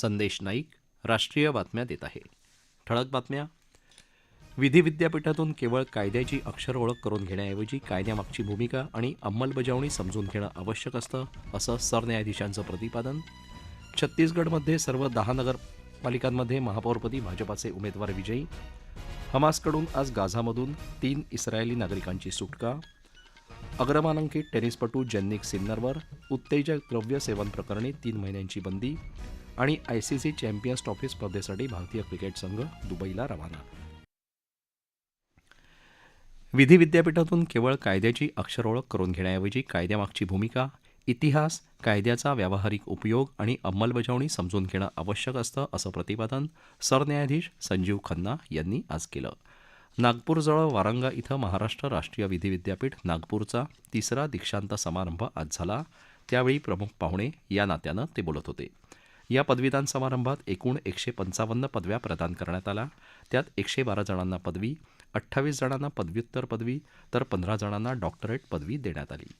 संदेश नाईक राष्ट्रीय बातम्या देत आहे. ठळक बातम्या. विधी विद्यापीठातून केवळ कायद्याची अक्षर ओळख करून घेण्याऐवजी कायद्यामागची भूमिका आणि अंमलबजावणी समजून घेणं आवश्यक असतं असं सरन्यायाधीशांचं प्रतिपादन. छत्तीसगडमध्ये सर्व दहा नगरपालिकांमध्ये महापौरपदी भाजपाचे उमेदवार विजयी. हमासकडून आज गाझामधून तीन इस्रायली नागरिकांची सुटका. अग्रमानांकित टेनिसपटू जेन्निक सिन्नरवर उत्तेजक द्रव्य सेवन प्रकरणी तीन महिन्यांची बंदी. आणि आयसीसी चॅम्पियन्स ट्रॉफी स्पर्धेसाठी भारतीय क्रिकेट संघ दुबईला रवाना. विधी विद्यापीठातून केवळ कायद्याची अक्षर ओळख करून घेण्याऐवजी कायद्यामागची भूमिका इतिहास कायद्याचा व्यावहारिक उपयोग आणि अंमलबजावणी समजून घेणं आवश्यक असतं असं प्रतिपादन सरन्यायाधीश संजीव खन्ना यांनी आज केलं. नागपूरजवळ वारंगा इथं महाराष्ट्र राष्ट्रीय विधी विद्यापीठ नागपूरचा तिसरा दीक्षांत समारंभ आज झाला. त्यावेळी प्रमुख पाहुणे या नात्यानं ते बोलत होते. या पदवीदान समारंभात एकूण एकशे पंचावन्न पदव्या प्रदान करण्यात आल्या. त्यात एकशे बारा जणांना पदवी अठ्ठावीस जणांना पदव्युत्तर पदवी तर पंधरा जणांना डॉक्टरेट पदवी देण्यात आली.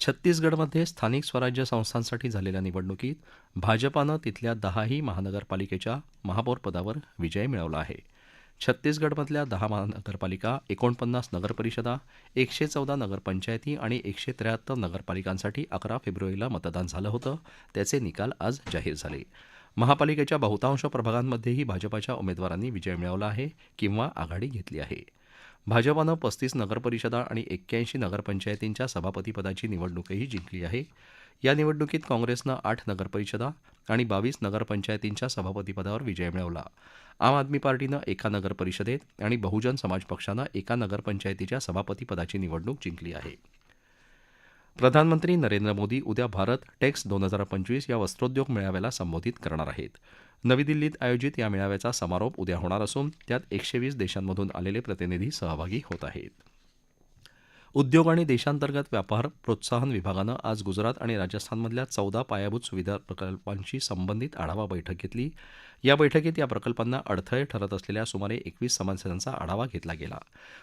छत्तीसगडमध्ये स्थानिक स्वराज्य संस्थांसाठी झालेल्या निवडणुकीत भाजपानं तिथल्या दहाही महानगरपालिकेच्या महापौरपदावर विजय मिळवला आहे. छत्तीसगडमधल्या दहा महानगरपालिका एकोणपन्नास नगरपरिषदा एकशे चौदा नगरपंचायती आणि एकशे त्र्याहत्तर नगरपालिकांसाठी अकरा फेब्रुवारीला मतदान झालं होतं. त्याचे निकाल आज जाहीर झाले. महापालिकेच्या बहुतांश प्रभागांमध्येही भाजपाच्या उमेदवारांनी विजय मिळवला आहे किंवा आघाडी घेतली आहे. भाजपानं पस्तीस नगरपरिषदा आणि एक्क्याऐंशी नगरपंचायतींच्या सभापतीपदाची निवडणूकही जिंकली आहे. या निवडणुकीत काँग्रेसनं आठ नगरपरिषदा आणि बावीस नगरपंचायतींच्या सभापतीपदावर विजय मिळवला. आम आदमी पार्टीनं एका नगरपरिषदेत आणि बहुजन समाज पक्षानं एका नगरपंचायतीच्या सभापतीपदाची निवडणूक जिंकली आहे. प्रधानमंत्री नरेंद्र मोदी उद्या भारत टेक्स दोन हजार पंचवीस या वस्त्रोद्योग मेळाव्याला संबोधित करणार आहेत. नवी दिल्लीत आयोजित या मेळाव्याचा समारोप उद्या होणार असून त्यात एकशे वीस देशांमधून आलेले प्रतिनिधी सहभागी होत आहेत. उद्योग आणि देशांतर्गत व्यापार प्रोत्साहन विभागानं आज गुजरात आणि राजस्थानमधल्या चौदा पायाभूत सुविधा प्रकल्पांशी संबंधित आढावा बैठक घेतली. या बैठकीत या प्रकल्पांना अडथळे ठरत असलेल्या सुमारे एकवीस समस्यांचा आढावा घेतला गेला.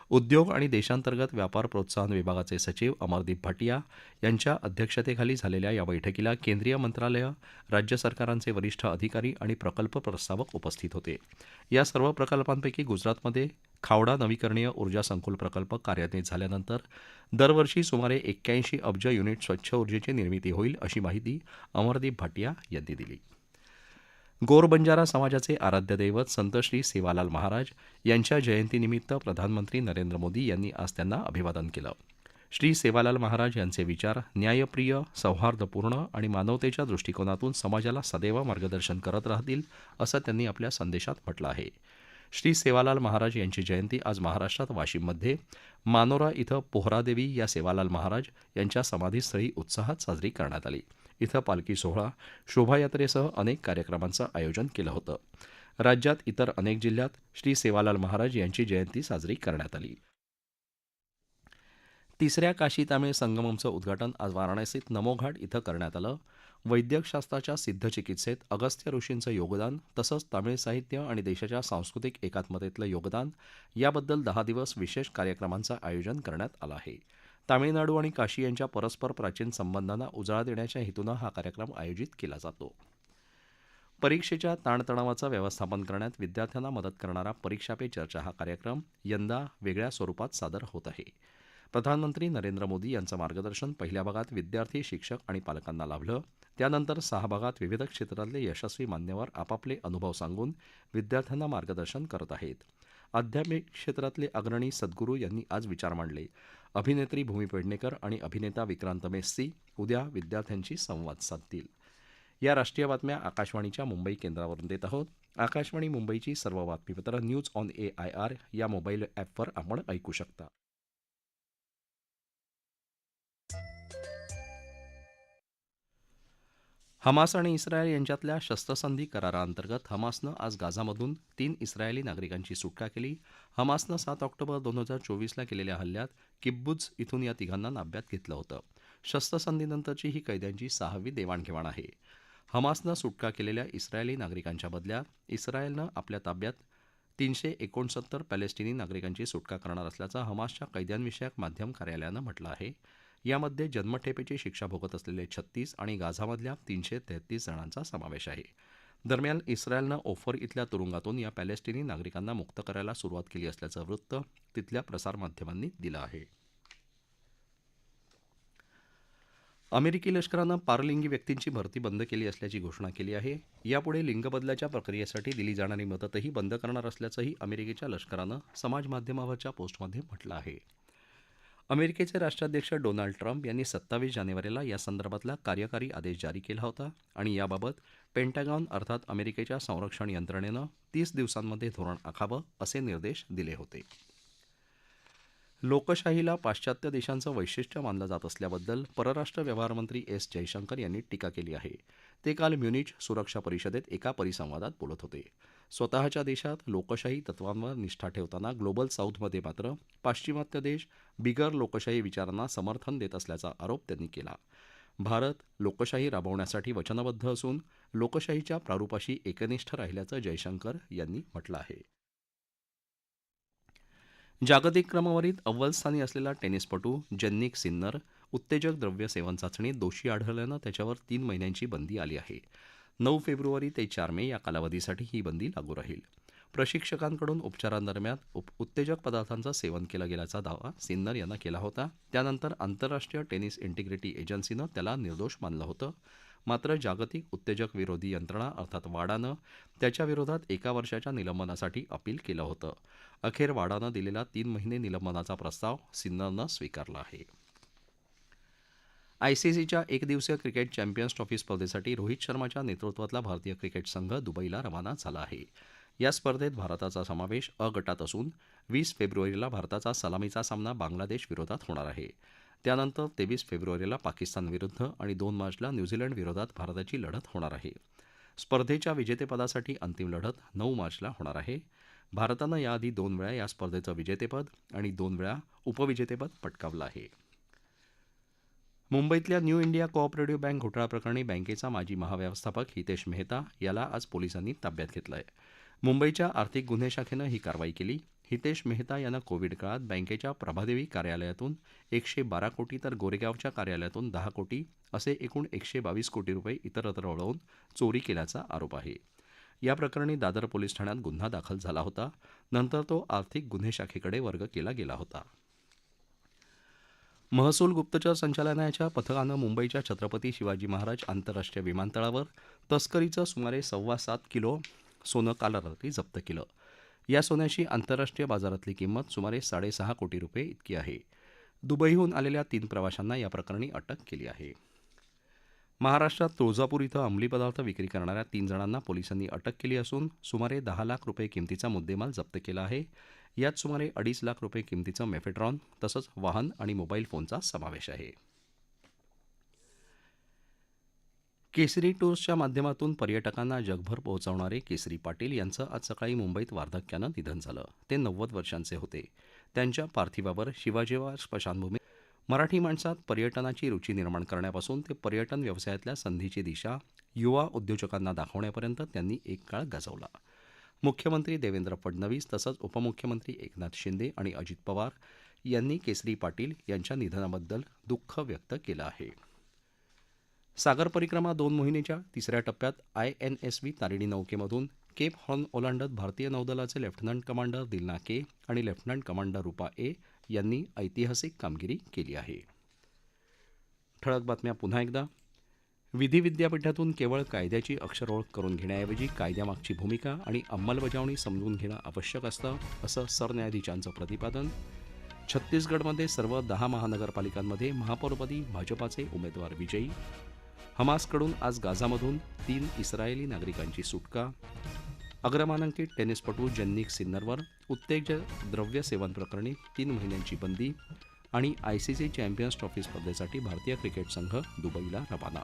उद्योग आणि देशांतर्गत व्यापार प्रोत्साहन विभागाचे सचिव अमरदीप भाटिया यांच्या अध्यक्षतेखाली झालेल्या या बैठकीला केंद्रीय मंत्रालयं राज्य सरकारांचे वरिष्ठ अधिकारी आणि प्रकल्प प्रस्तावक उपस्थित होते. या सर्व प्रकल्पांपैकी गुजरातमध्ये खावडा नवीकरणीय ऊर्जा संकुल प्रकल्प कार्यान्वित झाल्यानंतर दरवर्षी सुमारे एक्क्याऐंशी अब्ज युनिट स्वच्छ ऊर्जेची निर्मिती होईल अशी माहिती अमरदीप भाटिया यांनी दिली. गोर बंजारा समाजाचे आराध्य दैवत संत श्री सेवालाल महाराज यांच्या जयंतीनिमित्त प्रधानमंत्री नरेंद्र मोदी यांनी आज त्यांना अभिवादन केलं. श्री सेवालाल महाराज यांचे विचार न्यायप्रिय सौहार्दपूर्ण आणि मानवतेच्या दृष्टिकोनातून समाजाला सदैव मार्गदर्शन करत राहतील असं त्यांनी आपल्या संदेशात म्हटलं आहे. श्री सेवालाल महाराज यांची जयंती आज महाराष्ट्रात वाशिममध्ये. मानोरा इथं पोहरादेवी या सेवालाल महाराज यांच्या समाधीस्थळी उत्साहात साजरी करण्यात आली. इथं पालखी सोहळा शोभायात्रेसह अनेक कार्यक्रमांचं आयोजन केलं होतं. राज्यात इतर अनेक जिल्ह्यात श्री सेवालाल महाराज यांची जयंती साजरी करण्यात आली. तिसऱ्या काशी तामिळ संगममचं उद्घाटन आज वाराणसीत नमोघाट इथं करण्यात आलं. वैद्यकशास्त्राच्या सिद्धचिकित्सेत अगस्त्य ऋषींचं योगदान तसंच तामिळ साहित्य आणि देशाच्या सांस्कृतिक एकात्मतेतलं योगदान याबद्दल दहा दिवस विशेष कार्यक्रमांचं आयोजन करण्यात आलं आहे. तामिळनाडू आणि काशी यांच्या परस्पर प्राचीन संबंधांना उजाळा देण्याच्या हेतूनं हा कार्यक्रम आयोजित केला जातो. परीक्षेच्या ताणतणावाचं व्यवस्थापन करण्यात विद्यार्थ्यांना मदत करणारा परीक्षा पे चर्चा हा कार्यक्रम यंदा वेगळ्या स्वरूपात सादर होत आहे. प्रधानमंत्री नरेंद्र मोदी यांचं मार्गदर्शन पहिल्या भागात विद्यार्थी शिक्षक आणि पालकांना लाभलं. त्यानंतर सहा भागात विविध क्षेत्रातले यशस्वी मान्यवर आपापले अनुभव सांगून विद्यार्थ्यांना मार्गदर्शन करत आहेत. आध्यात्मिक क्षेत्रातले अग्रणी सद्गुरू यांनी आज विचार मांडले. अभिनेत्री भूमी पेडणेकर आणि अभिनेता विक्रांत मेस्सी उद्या विद्यार्थ्यांशी संवाद साधतील. या राष्ट्रीय बातम्या आकाशवाणीच्या मुंबई केंद्रावरून देत आहोत. आकाशवाणी मुंबईची सर्व बातमीपत्र news on A I R या मोबाईल ॲपवर आपण ऐकू शकता. हमास आणि इस्रायल यांच्यातल्या शस्त्रसंधी कराराअंतर्गत हमासनं आज गाझामधून तीन इस्रायली नागरिकांची सुटका केली. हमासनं सात ऑक्टोबर दोन हजार चोवीसला केलेल्या हल्ल्यात किब्बुज इथून या तिघांना नाब्यात घेतलं होतं. शस्त्रसंधीनंतरची ही कैद्यांची सहावी देवाणघेवाण आहे. हमासनं सुटका केलेल्या इस्रायली नागरिकांच्या बदल्यात इस्रायलनं आपल्या ताब्यात तीनशे एकोणसत्तर पॅलेस्टिनी नागरिकांची सुटका करणार असल्याचं हमासच्या कैद्यांविषयक माध्यम कार्यालयानं म्हटलं आहे. यामध्ये जन्मठेपेची शिक्षा भोगत असलेले छत्तीस आणि गाझामधल्या तीनशे तेहतीस जणांचा समावेश आहे. दरम्यान इस्रायलनं ओफर इथल्या तुरुंगातून या पॅलेस्टिनी नागरिकांना मुक्त करायला सुरुवात केली असल्याचं वृत्त तिथल्या प्रसारमाध्यमांनी दिलं आहे. अमेरिकी लष्करानं पारलिंगी व्यक्तींची भरती बंद केली असल्याची घोषणा केली आहे. यापुढे लिंगबदलाच्या प्रक्रियेसाठी दिली जाणारी मदतही बंद करणार असल्याचंही अमेरिकेच्या लष्करानं समाजमाध्यमावरच्या पोस्टमध्ये म्हटलं आहे. अमेरिकेचे राष्ट्राध्यक्ष डोनाल्ड ट्रम्प यांनी सत्तावीस जानेवारीला या संदर्भातला कार्यकारी आदेश जारी केला होता आणि याबाबत पेंटागॉन अर्थात अमेरिकेच्या संरक्षण यंत्रणेनं तीस दिवसांमध्ये धोरण आखावं असे निर्देश दिले होते. लोकशाहीला पाश्चात्य देशांचं वैशिष्ट्य मानलं जात असल्याबद्दल परराष्ट्र व्यवहारमंत्री एस जयशंकर यांनी टीका केली आहे. ते काल म्युनिच सुरक्षा परिषदेत एका परिसंवादात बोलत होते. स्वतःच्या देशात लोकशाही तत्वांवर निष्ठा ठेवताना ग्लोबल साऊथमध्ये मात्र पाश्चिमात्य देश बिगर लोकशाही विचारांना समर्थन देत असल्याचा आरोप त्यांनी केला. भारत लोकशाही राबवण्यासाठी वचनबद्ध असून लोकशाहीच्या प्रारूपाशी एकनिष्ठ राहिल्याचं जयशंकर यांनी म्हटलं आहे. जागतिक क्रमवारीत अव्वल स्थानी असलेला टेनिसपटू जन्निक सिन्नर उत्तेजक द्रव्य सेवन चाचणीत दोषी आढळल्यानं त्याच्यावर तीन महिन्यांची बंदी आली आहे. नऊ फेब्रुवारी ते चार मे या कालावधीसाठी ही बंदी लागू राहील. प्रशिक्षकांकडून उपचारांदरम्यान उप उत्तेजक पदार्थांचं सेवन केलं गेल्याचा दावा सिन्नर यानं केला होता. त्यानंतर आंतरराष्ट्रीय टेनिस इंटिग्रिटी एजन्सीनं त्याला निर्दोष मानलं होतं. मात्र जागतिक उत्तेजक विरोधी यंत्रणा अर्थात वाडानं त्याच्याविरोधात एका वर्षाच्या निलंबनासाठी अपील केलं होतं. अखेर वाडानं दिलेला तीन महिने निलंबनाचा प्रस्ताव सिन्नरनं स्वीकारला आहे. आयसीसीच्या एकदिवसीय क्रिकेट चॅम्पियन्स ट्रॉफी स्पर्धेसाठी रोहित शर्माच्या नेतृत्वातला भारतीय क्रिकेट संघ दुबईला रवाना झाला आहे. या स्पर्धेत भारताचा समावेश अ गटात असून वीस फेब्रुवारीला भारताचा सलामीचा सामना बांगलादेश विरोधात होणार आहे. त्यानंतर तेवीस फेब्रुवारीला पाकिस्तानविरुद्ध आणि दोन मार्चला न्यूझीलंड विरोधात भारताची लढत होणार आहे. स्पर्धेच्या विजेतेपदासाठी अंतिम लढत नऊ मार्चला होणार आहे. भारतानं याआधी दोन वेळा या स्पर्धेचं विजेतेपद आणि दोन वेळा उपविजेतेपद पटकावलं आहे. मुंबईतल्या न्यू इंडिया कोऑपरेटिव्ह बँक घोटाळा प्रकरणी बँकेचा माजी महाव्यवस्थापक हितेश मेहता याला आज पोलिसांनी ताब्यात घेतलं आहे मुंबईच्या आर्थिक गुन्हे शाखेनं ही कारवाई केली. हितेश मेहता यानं कोविड काळात बँकेच्या प्रभादेवी कार्यालयातून एकशे बारा कोटी तर गोरेगावच्या कार्यालयातून दहा कोटी असे एकूण एकशे बावीस कोटी रुपये इतरत्र वळवून चोरी केल्याचा आरोप आहे. या प्रकरणी दादर पोलीस ठाण्यात गुन्हा दाखल झाला होता. नंतर तो आर्थिक गुन्हे शाखेकडे वर्ग केला गेला होता. महसूल गुप्तचर संचालनालयाच्या पथकानं मुंबईच्या छत्रपती शिवाजी महाराज आंतरराष्ट्रीय विमानतळावर तस्करीचं सुमारे सव्वा सात किलो सोनं काल रात्री जप्त केलं. या सोन्याची आंतरराष्ट्रीय बाजारातली किंमत सुमारे साडेसहा कोटी रुपये इतकी आहे. दुबईहून आलेल्या तीन प्रवाशांना या प्रकरणी अटक केली आहे. महाराष्ट्रात तुळजापूर इथं अंमली पदार्थ विक्री करणाऱ्या तीन जणांना पोलिसांनी अटक केली असून सुमारे दहा लाख रुपये किमतीचा मुद्देमाल जप्त केला आहे. यात सुमारे अडीच लाख रुपये किमतीचं मेफेट्रॉन तसंच वाहन आणि मोबाईल फोनचा समावेश आहे. केसरी टूर्सच्या माध्यमातून पर्यटकांना जगभर पोहोचवणारे केसरी पाटील यांचं आज सकाळी मुंबईत वार्धक्यानं निधन झालं. ते नव्वद वर्षांचे होते. त्यांच्या पार्थिवावर शिवाजीवा स्मशानभूमी मराठी माणसात पर्यटनाची रुची निर्माण करण्यापासून ते पर्यटन व्यवसायातल्या संधीची दिशा युवा उद्योजकांना दाखवण्यापर्यंत त्यांनी एक काळ गाजवला. मुख्यमंत्री देवेंद्र फडणवीस तसंच उपमुख्यमंत्री एकनाथ शिंदे आणि अजित पवार यांनी केसरी पाटील यांच्या निधनाबद्दल दुःख व्यक्त केलं आहे. सागर परिक्रमा दोन मोहिमेच्या तिसऱ्या टप्प्यात आय एन एस तारिणी नौकेमधून केप हॉर्न ओलांडत भारतीय नौदलाचे लेफ्टनंट कमांडर दिलना के आणि लेफ्टनंट कमांडर रुपा ए यांनी ऐतिहासिक कामगिरी केली आहे. ठळक बातम्या पुन्हा एकदा. विधी विद्यापीठातून केवळ कायद्याची अक्षरओळख करून घेण्याऐवजी कायद्यामागची भूमिका आणि अंमलबजावणी समजून घेणं आवश्यक असतं असं सरन्यायाधीशांचं प्रतिपादन. छत्तीसगडमध्ये सर्व दहा महानगरपालिकांमध्ये महापौरपदी भाजपाचे उमेदवार विजयी. हमासकडून आज गाझामधून तीन इस्रायली नागरिकांची सुटका. अग्रमानांकित टेनिसपटू जन्निक सिन्नरवर उत्तेजक द्रव्य सेवन प्रकरणी तीन महिन्यांची बंदी आणि आयसीसी चॅम्पियन्स ट्रॉफी स्पर्धेसाठी भारतीय क्रिकेट संघ दुबईला रवाना.